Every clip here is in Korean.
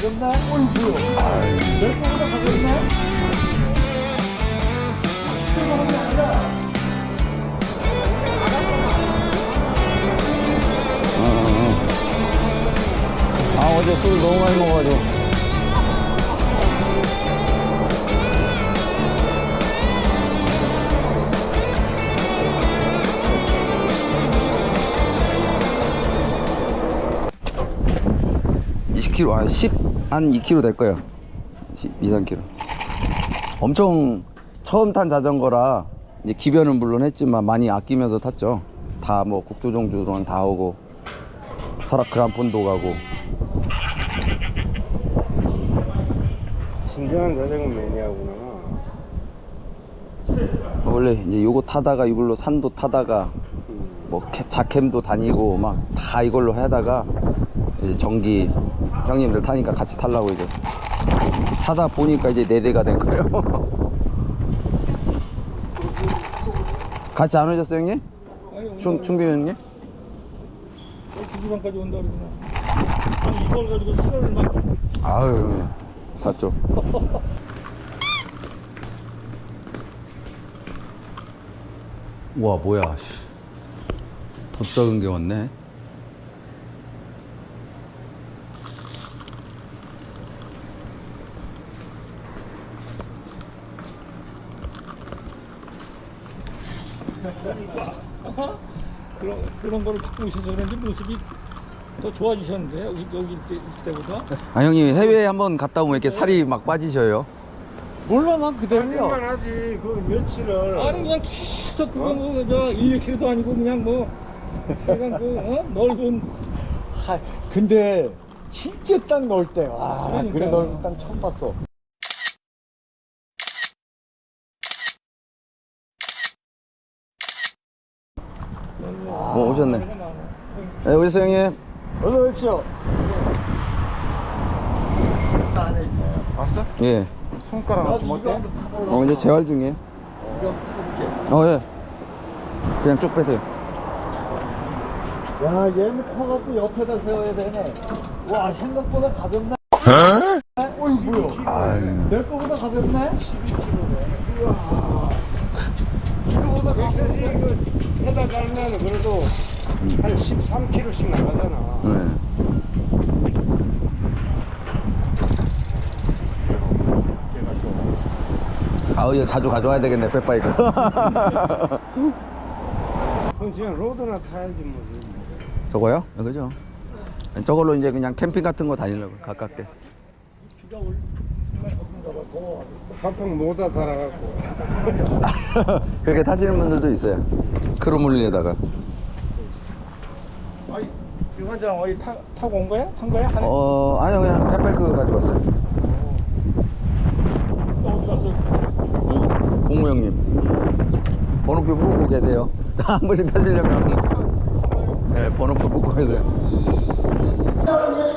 가볍네? 어이구요. 내 거보다 가볍네? 아 어제 술 너무 많이 먹어가지고 (20kg) 아 (10) 한 (2kg) 될 거예요. (2, 3kg) 엄청 처음 탄 자전거라 이제 기변은 물론 했지만 많이 아끼면서 탔죠. 다 뭐 국조종주론 다 오고 설악 그란폰도 가고. 진정한 자전거 매니아구나. 원래 이제 요거 타다가 이걸로 산도 타다가 뭐 캐- 자캠도 다니고 막 다 이걸로 하다가 이제 전기 형님들 타니까 같이 타려고 이제 사다 보니까 이제 네 대가 된 거예요. 같이 안 오셨어요 형님? 충 충규 형님? 기지방까지 온다 그러구나. 아니, 이걸 가지고 술을 막. 아유 형님 탔죠. 와 뭐야 씨. 더 적은 게 왔네. 그런, 그런 거를 갖고 오셔서 그런지 모습이 더 좋아지셨는데, 여기, 여기 있을 때- 있을 때보다. 아 형님 해외 한번 갔다 오면 이렇게 살이 막 빠지셔요. 몰라 난 그대로야. 만 하지. 그 며칠을. 아니, 그냥 계속 그거 뭐, 저, 1, 2kg도 아니고 그냥 뭐, 그냥 그, 어? 넓은. 하, 근데 진짜 땅 넣을 때, 와. 그래 넓은 땅 처음 봤어. 어 오셨네. 네 오셨어요 형님. 어서 오십시오. 안에 있어요. 봤어? 예. 손가락 좀 어때? 어 이제 재활 중이에요. 이거 타볼게. 어 예. 그냥 쭉 빼세요. 야, 얘는 커갖고 옆에다 세워야 되네. 와, 생각보다 가볍네. 어이, 뭐야. 아유. 내 거보다 가볍네? 그 해다 달면 그래도 한 13kg씩 나가잖아. 네. 아우 이거 자주 가져와야 되겠네 빼빠이크. 그럼 그냥 로드나 타야지 뭐. 저거요? 이거죠. 저걸로 이제 그냥 캠핑 같은 거 다니려고 가깝게. 한평 못다 살아갖고. 그렇게 타시는 분들도 있어요. 크로몰리에다가. 아이, 유관장 어디 타, 타고 온 거야? 탄 거야? 한어 아니요 그냥 페파이크 가지고 왔어요. 어디 가서 응. 공무 형님. 번호표 뽑고 계세요. 한 번씩 타시려면 네, 번호표 뽑고 계세요.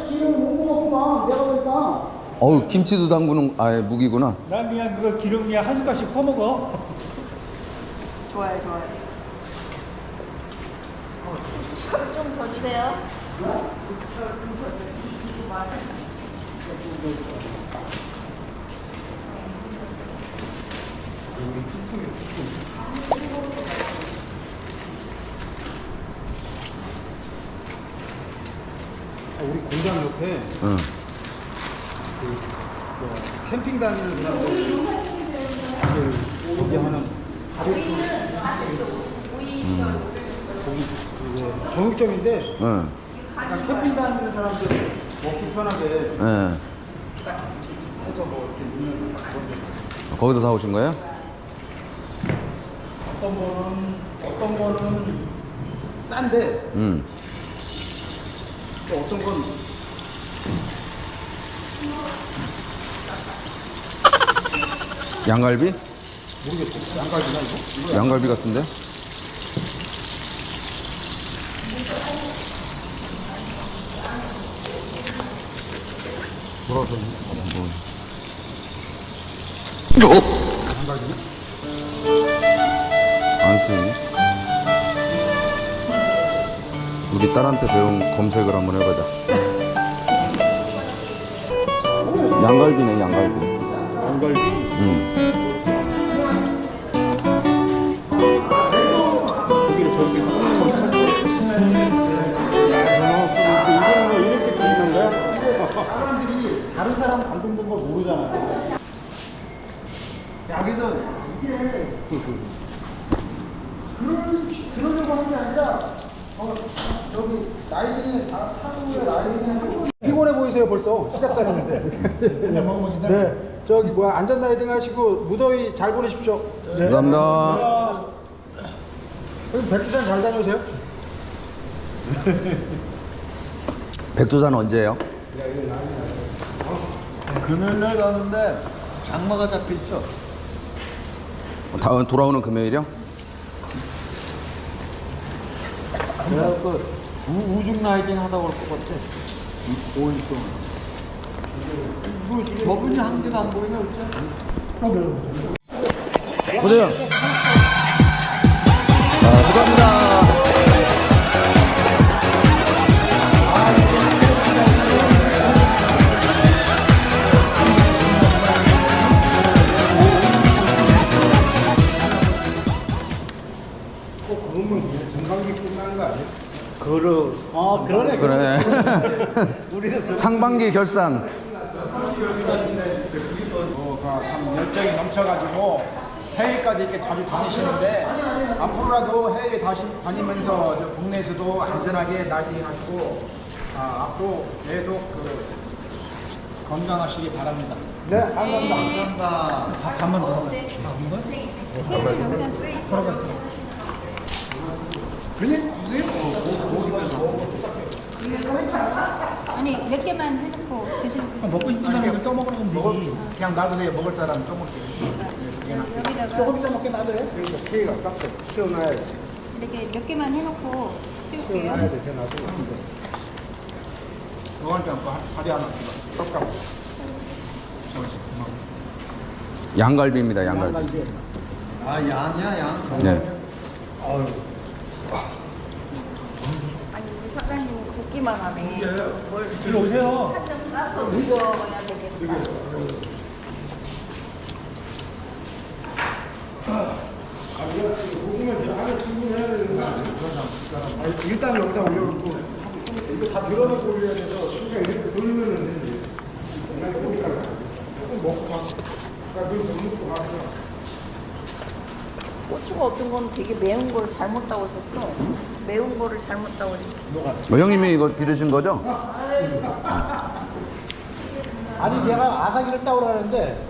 지금 못 먹었구만. 내가 보니까. 어우 김치도 담그는 아 무기구나. 난 그냥 그거 기름 그냥 한 숟갈씩 퍼먹어. 좋아요, 좋아요. 좀 더 주세요. 우리 공장 옆에 응. 그 캠핑 다니는 거기 하는 거기 그 정육점인데 응. 약간 캠핑 다니는 사람들 먹기 편하게 예. 해서 뭐 이렇게 있는 그런 데 거기서 사오신 거예요? 어떤 거는 어떤 거는 싼데 응. 또 어떤 건 양갈비? 모르겠어 양갈비나 이거? 이거 양갈비 같은데? 뭐라고 안 쓰니? 우리 딸한테 배운 검색을 한번 해보자. 양갈비네 양갈비. 양갈비. 음. 감동된 걸 모르잖아요. 여기서 이게 그러는 그러려고 한게 아니라 어, 저기 나이진이 다 한국의 나이진이 피곤해 보이세요 벌써 시작하는데. 네. 저기 뭐야 안전 라이딩 하시고 무더위 잘 보내십시오. 네. 감사합니다. 그럼 백두산 잘 다녀오세요. 백두산 언제예요? 금요일 날 가는데 장마가 잡혀 있어. 다음 돌아오는 금요일이요? 내가 그 우, 우중 라이딩 하다 올것 같아. 5일 동안. 뭐 저분이 한 개도 안 보이네 어째? 보세요. 그러. 아 그러네. 그러네. 상반기 결산. 어, 참 열정이 넘쳐가지고 해외까지 이렇게 자주 다니시는데 앞으로라도 해외 다시 다니면서 저 국내에서도 안전하게 라이딩하시고 아, 앞으로 계속 그 건강하시기 바랍니다. 네, 감사합니다. 감사합니다. 아 니 몇 개만 해놓고 드시는 먹고 싶은 사람은 또 먹으면 되지. 그냥 놔두세요. 먹을 사람 또 먹게요. 여기다가 조금 더 먹게 놔둬요. 그러니까 피가 깎여 시원해야 돼. 이렇게 몇 개만 해놓고 치울게요. 시원해야 돼. 저 놔두고. 다리 하나. 양갈비입니다, 양갈비. 아 양이야 양. 네. 아니 우리 굽기만 하네. 일로 오세요. 한점 싸서 익어야 되겠다. 아니, 일단 여기다 올려놓고 이거 다 드러내고 올려야 돼서 순간 이렇게 돌리면은 되지. 그냥 여기다가 조금 먹고 가. 그러니까 좀 먹고 가서. 고추가 어떤 건 되게 매운 걸 잘못 따오셨어. 매운 거를 잘못 따오셨어. 어, 형님이 이거 기르신 거죠? 아니 내가 아사기를 따오라는데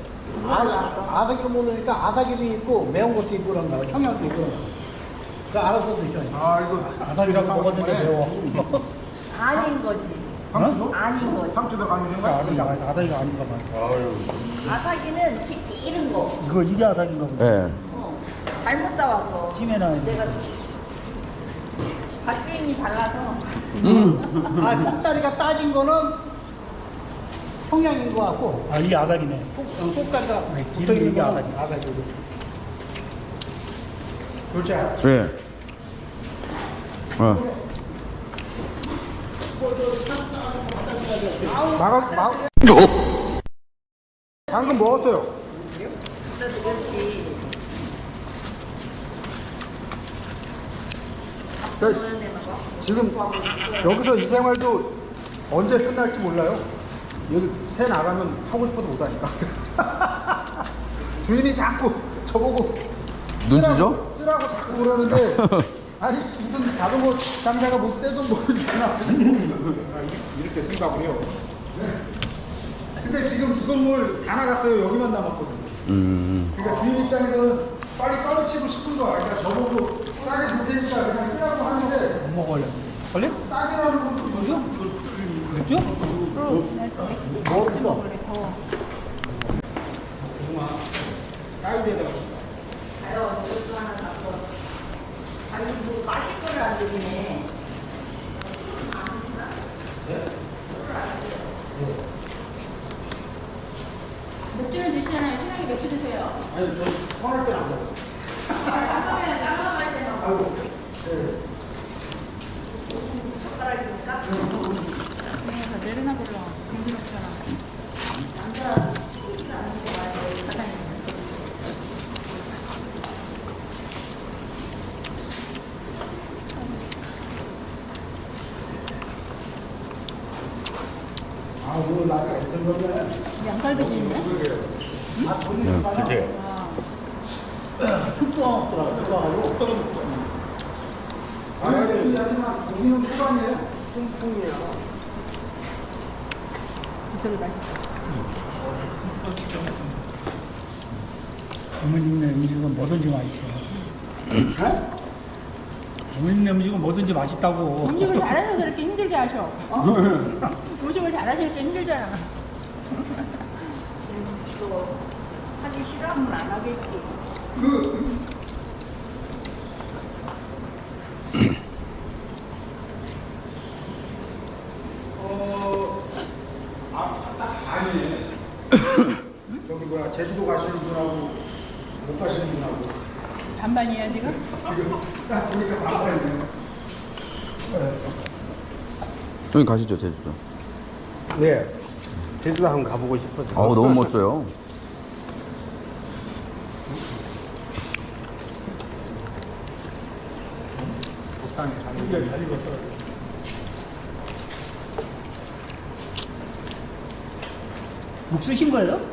아, 아사기를 모르니까 아사기도 있고 매운 것도 있고 그런 거야. 청양도 있고. 그 알아서 드셔. 아 이거 아다리랑 먹었는데 매워. 아닌 거지. 상추도? 아닌 거지. 상추도 가는 거야? 아다리가 아다리가 아닌가 봐. 아사기는 이렇게 기른 거. 이거 이게 아다리인가 보다. 네. 어. 잘못 따와서. 찜에나 내가 밭주인이 달라서 아 꼭다리가 따진 거는 청양인 거 같고 아 이게 아다리네. 꼭, 어, 꼭다리가 기름이 이게 아사기. 아사기. 그렇지. 네. 어. 막아 막. 방금 먹었어요. 그렇지. 지금 여기서 이 생활도 언제 끝날지 몰라요. 여기 새 나가면 하고 싶어도 못하니까. 주인이 자꾸 저보고 눈치죠? 쓰라고 자꾸 그러는데 아니 무슨 자전거 장사가 무슨 떼돈 모르잖아. 이렇게 쓴다고 해요. 근데 지금 이 건물 다 나갔어요. 여기만 남았거든요. 음. 그러니까 주인 입장에서는 빨리 떨어치고 싶은 거야. 그러니까 저보고 싸게 줄 테니까 그냥 못 먹어요. 것도 뭐죠? 그랬죠? 뭐 갖고. 아니, 뭐 마실 거를 안 드리네. 맥주는 드시잖아요. 신랑이 맥주 드세요. 아니 저 화날 때는 안 먹어요. 젓가락이니까. 내가 양갈비도 있네. 응? 아, 돈이 좀 많아. 흑도가 없더라, 흑도가. 흑도가 없잖아. 아, 여기 하지만 고기는 후반이에요. 저기 맛있어. 어머님네 음식은 뭐든지 맛있어. 어머님네 음식은 뭐든지 맛있다고. 음식을 잘해서 그렇게 힘들게 하셔. 어? 음식을 잘하시니까 힘들잖아. 또 하기 싫어하면 안 하겠지. 저 뭐야, 제주도 가시는 분하고 못 가시는 분하고. 반반이야 지금? 지금 딱 보니까 반반이네요. 형님 가시죠 제주도. 네. 제주도 한번 가보고 싶어서. 아우 너무 멋져요. 묵 쓰신 거예요?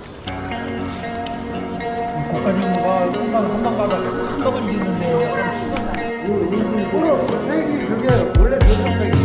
국가지 뭐가 한방 한방 받아 한방을 이는데 오늘 기 그게 원래 그